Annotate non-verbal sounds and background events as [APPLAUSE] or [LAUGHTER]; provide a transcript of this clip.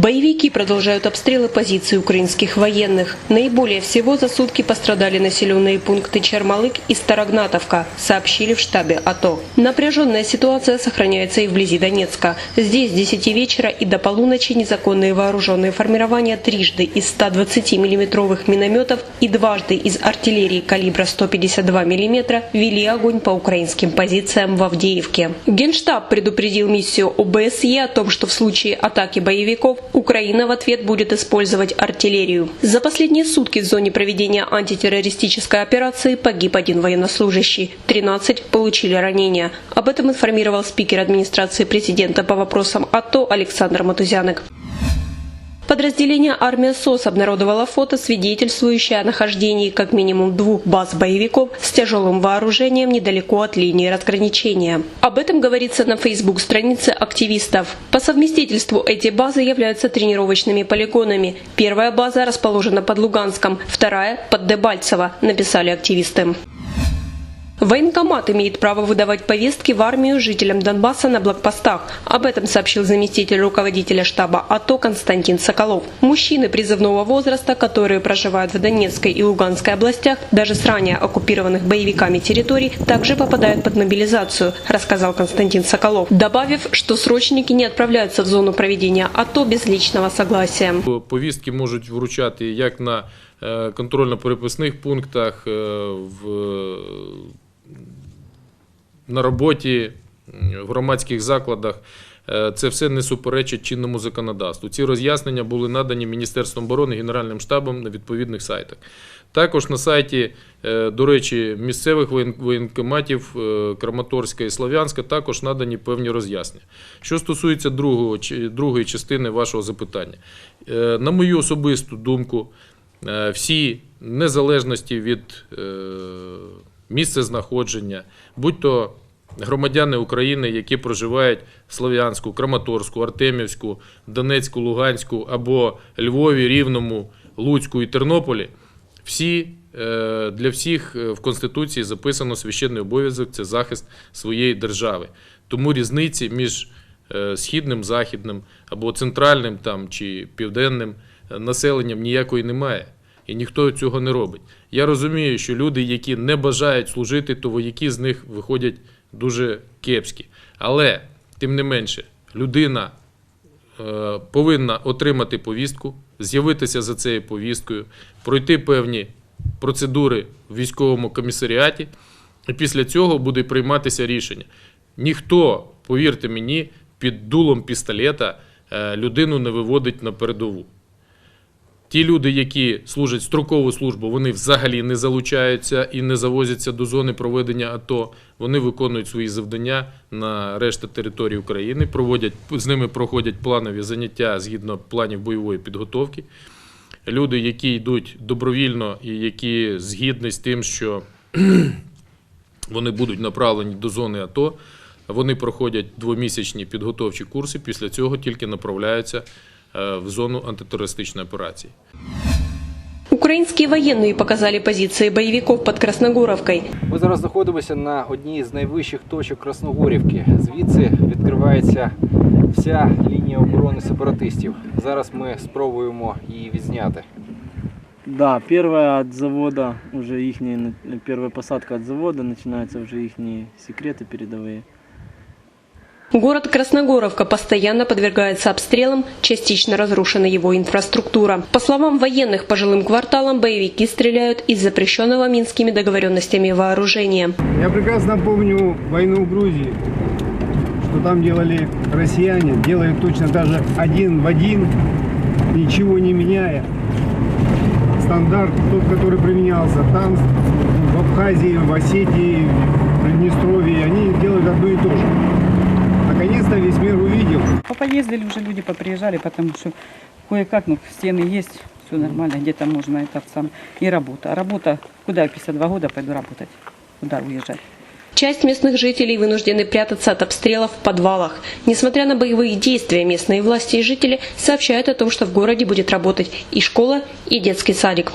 Боевики продолжают обстрелы позиций украинских военных. Наиболее всего за сутки пострадали населенные пункты Чермалык и Старогнатовка, сообщили в штабе АТО. Напряженная ситуация сохраняется и вблизи Донецка. Здесь с 10 вечера и до полуночи незаконные вооруженные формирования трижды из 120 миллиметровых минометов и дважды из артиллерии калибра 152 мм вели огонь по украинским позициям в Авдеевке. Генштаб предупредил миссию ОБСЕ о том, что в случае атаки боевиков Украина в ответ будет использовать артиллерию. За последние сутки в зоне проведения антитеррористической операции погиб один военнослужащий, 13 получили ранения. Об этом информировал спикер администрации президента по вопросам АТО Александр Матузянок. Подразделение «Армия СОС» обнародовало фото, свидетельствующее о нахождении как минимум двух баз боевиков с тяжелым вооружением недалеко от линии разграничения. Об этом говорится на фейсбук-странице активистов. По совместительству эти базы являются тренировочными полигонами. Первая база расположена под Луганском, вторая – под Дебальцево, написали активисты. Военкомат имеет право выдавать повестки в армию жителям Донбасса на блокпостах. Об этом сообщил заместитель руководителя штаба АТО Константин Соколов. Мужчины призывного возраста, которые проживают в Донецкой и Луганской областях, даже с ранее оккупированных боевиками территорий, также попадают под мобилизацию, рассказал Константин Соколов, добавив, что срочники не отправляются в зону проведения АТО без личного согласия. Повістки можуть вручати як на е, контрольно-переписних пунктах, е, в, на роботі, в громадських закладах. Е, Це все не суперечить чинному законодавству. Ці роз'яснення були надані Міністерством оборони Генеральним штабом на відповідних сайтах. Також на сайті, е, до речі, місцевих воєнкоматів е, Краматорська і Слов'янська також надані певні роз'яснення. Що стосується другого, другої частини вашого запитання, на мою особисту думку, всі незалежності від е, місця знаходження, будь-то громадяни України, які проживають в Слов'янську, Краматорську, Артемівську, Донецьку, Луганську або Львові, Рівному, Луцьку і Тернополі, всі е, для всіх е, в Конституції записано священний обов'язок це захист своєї держави. Тому різниці між е, східним, західним або центральним там чи південним населенням ніякої немає. І ніхто цього не робить. Я розумію, що люди, які не бажають служити, то вояки з них виходять дуже кепські. Але, тим не менше, людина е, повинна отримати повістку, з'явитися за цією повісткою, пройти певні процедури в військовому комісаріаті, і після цього буде прийматися рішення. Ніхто, повірте мені, під дулом пістолета е, людину не виводить на передову. Ті люди, які служать строкову службу, вони взагалі не залучаються і не завозяться до зони проведення АТО. Вони виконують свої завдання на решта території України, проводять з ними проходять планові заняття згідно планів бойової підготовки. Люди, які йдуть добровільно і які згідні з тим, що [CLEARS THROAT] вони будуть направлені до зони АТО, вони проходять двомісячні підготовчі курси. Після цього тільки направляються в зону антитерористичної операції. Украинские военные показали позиции боевиков под Красногоровкой. Ми зараз знаходимося на одній з найвищих точок Красногорівки. Звідси відкривається вся лінія оборони сепаратистів. Зараз ми спробуємо її відзняти. Да, первая от завода, уже их первая посадка от завода, начинаются уже их секреты передовые. Город Красногоровка постоянно подвергается обстрелам, частично разрушена его инфраструктура. По словам военных, по жилым кварталам боевики стреляют из запрещенного минскими договоренностями вооружения. Я прекрасно помню войну в Грузии, что там делали россияне, делают точно даже один в один, ничего не меняя. Стандарт тот, который применялся там, в Абхазии, в Осетии, в Приднестровье, они делают одно и то же. Наконец-то весь мир увидел, Попоездили уже люди, поприезжали, потому что кое-как, ну, стены есть, все нормально, где-то можно этот сам, и работа. А работа, куда я в 52 года пойду работать? Куда уезжать? Часть местных жителей вынуждены прятаться от обстрелов в подвалах. Несмотря на боевые действия, местные власти и жители сообщают о том, что в городе будет работать и школа, и детский садик.